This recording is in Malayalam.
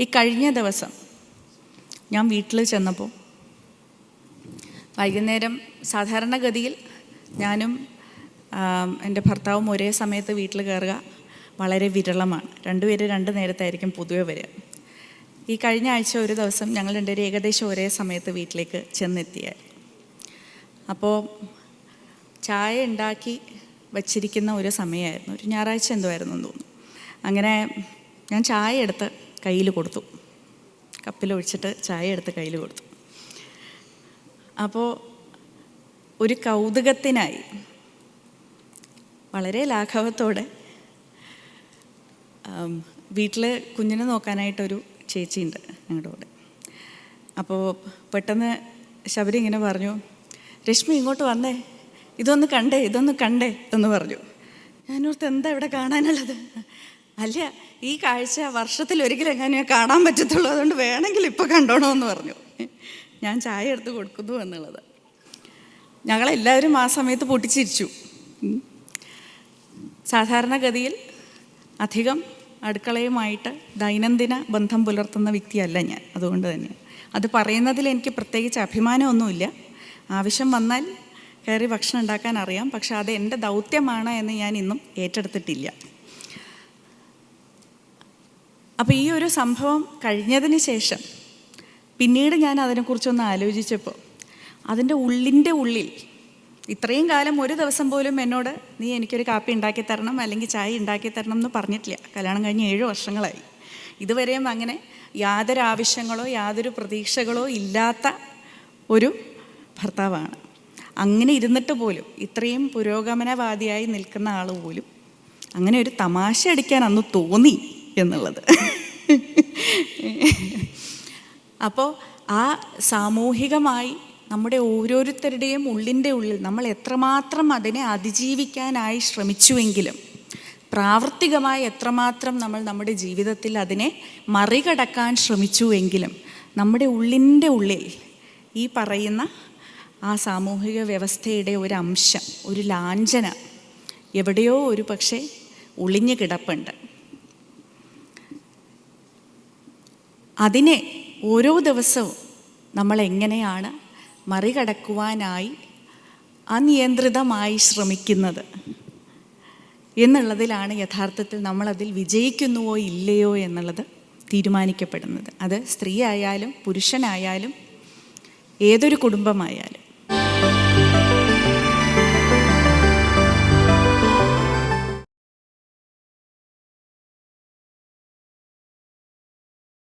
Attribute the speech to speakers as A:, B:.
A: ഈ കഴിഞ്ഞ ദിവസം ഞാൻ വീട്ടിൽ ചെന്നപ്പോൾ വൈകുന്നേരം സാധാരണഗതിയിൽ ഞാനും എന്റെ ഭർത്താവും ഒരേ സമയത്ത് വീട്ടിൽ കയറുക വളരെ വിരളമാണ്. രണ്ടുപേര് രണ്ട് നേരത്തായിരിക്കും പൊതുവെ വരിക. ഈ കഴിഞ്ഞ ആഴ്ച ഒരു ദിവസം ഞങ്ങൾ രണ്ടുപേരും ഏകദേശം ഒരേ സമയത്ത് വീട്ടിലേക്ക് ചെന്നെത്തിയ. അപ്പോൾ ചായ ഉണ്ടാക്കി വച്ചിരിക്കുന്ന ഒരു സമയമായിരുന്നു. ഒരു ഞായറാഴ്ച എന്തോ ആയിരുന്നു തോന്നുന്നു. അങ്ങനെ ഞാൻ ചായ എടുത്ത് കയ്യിൽ കൊടുത്തു. കപ്പിൽ ഒഴിച്ചിട്ട് ചായ എടുത്ത് കയ്യിൽ കൊടുത്തു. അപ്പോൾ ഒരു കൗതുകത്തിനായി വളരെ ലാഘവത്തോടെ വീട്ടിൽ കുഞ്ഞിനെ നോക്കാനായിട്ടൊരു ചേച്ചിയുണ്ട് ഞങ്ങളുടെ കൂടെ. അപ്പോൾ പെട്ടെന്ന് ശബരി ഇങ്ങനെ പറഞ്ഞു രശ്മി ഇങ്ങോട്ട് വന്നേ. ഇതൊന്ന് കണ്ടേ ഇതൊന്ന് കണ്ടേ എന്ന് പറഞ്ഞു. ഞാനോർത്ത് എന്താ ഇവിടെ കാണാനുള്ളത്? അല്ല ഈ കാഴ്ച വർഷത്തിൽ ഒരിക്കലെങ്ങാനും കാണാൻ പറ്റത്തുള്ളൂ. അതുകൊണ്ട് വേണമെങ്കിൽ ഇപ്പോൾ കണ്ടോണമെന്ന് പറഞ്ഞു. ഞാൻ ചായ എടുത്ത് കൊടുക്കുന്നു എന്നുള്ളത്. ഞങ്ങളെല്ലാവരും ആ സമയത്ത് പൊട്ടിച്ചിരിച്ചു. സാധാരണഗതിയിൽ അധികം അടുക്കളയുമായിട്ട് ദൈനംദിന ബന്ധം പുലർത്തുന്ന വ്യക്തിയല്ല ഞാൻ. അതുകൊണ്ട് തന്നെ. അത് പറയുന്നതിൽ എനിക്ക് പ്രത്യേകിച്ച് അഭിമാനമൊന്നുമില്ല. ആവശ്യം വന്നാൽ കയറി ഭക്ഷണം ഉണ്ടാക്കാൻ അറിയാം. പക്ഷെ അത് എന്റെ ദൗത്യമാണ് എന്ന് ഞാൻ ഇന്നും ഏറ്റെടുത്തിട്ടില്ല. അപ്പോൾ ഈ ഒരു സംഭവം കഴിഞ്ഞതിന് ശേഷം പിന്നീട് ഞാൻ അതിനെക്കുറിച്ചൊന്ന് ആലോചിച്ചപ്പോൾ അതിന്റെ ഉള്ളിന്റെ ഉള്ളിൽ ഇത്രയും കാലം ഒരു ദിവസം പോലും എന്നോട് നീ എനിക്കൊരു കാപ്പി ഉണ്ടാക്കി തരണം അല്ലെങ്കിൽ ചായ ഉണ്ടാക്കി തരണം എന്ന് പറഞ്ഞിട്ടില്ല. കല്യാണം കഴിഞ്ഞ് ഏഴ് വർഷങ്ങളായി. ഇതുവരെയും അങ്ങനെ യാതൊരു ആവശ്യങ്ങളോ യാതൊരു പ്രതീക്ഷകളോ ഇല്ലാത്ത ഒരു ഭർത്താവാണ്. അങ്ങനെ ഇരുന്നിട്ട് പോലും ഇത്രയും പുരോഗമനവാദിയായി നിൽക്കുന്ന ആൾ പോലും അങ്ങനെ ഒരു തമാശ അടിക്കാൻ അന്ന് തോന്നി. എന്നുള്ളത്. അപ്പോൾ ആ സാമൂഹികമായി നമ്മുടെ ഓരോരുത്തരുടെയും ഉള്ളിന്റെ ഉള്ളിൽ നമ്മൾ എത്രമാത്രം അതിനെ അതിജീവിക്കാനായി ശ്രമിച്ചുവെങ്കിലും പ്രാവർത്തികമായി എത്രമാത്രം നമ്മൾ നമ്മുടെ ജീവിതത്തിൽ അതിനെ മറികടക്കാൻ ശ്രമിച്ചുവെങ്കിലും നമ്മുടെ ഉള്ളിന്റെ ഉള്ളിൽ ഈ പറയുന്ന ആ സാമൂഹിക വ്യവസ്ഥയുടെ ഒരു അംശം ഒരു ലാഞ്ചന എവിടെയോ ഒരു പക്ഷേ ഒളിഞ്ഞു കിടപ്പുണ്ട്. അതിനെ ഓരോ ദിവസവും നമ്മൾ എങ്ങനെയാണ് മറികടക്കുവാനായി അനിയന്ത്രിതമായി ശ്രമിക്കുന്നത് എന്നുള്ളതിലാണ് യഥാർത്ഥത്തിൽ നമ്മളതിൽ വിജയിക്കുന്നുവോ ഇല്ലയോ എന്നുള്ളത് തീരുമാനിക്കപ്പെടുന്നത്. അത് സ്ത്രീ ആയാലും പുരുഷനായാലും ഏതൊരു കുടുംബമായാലും.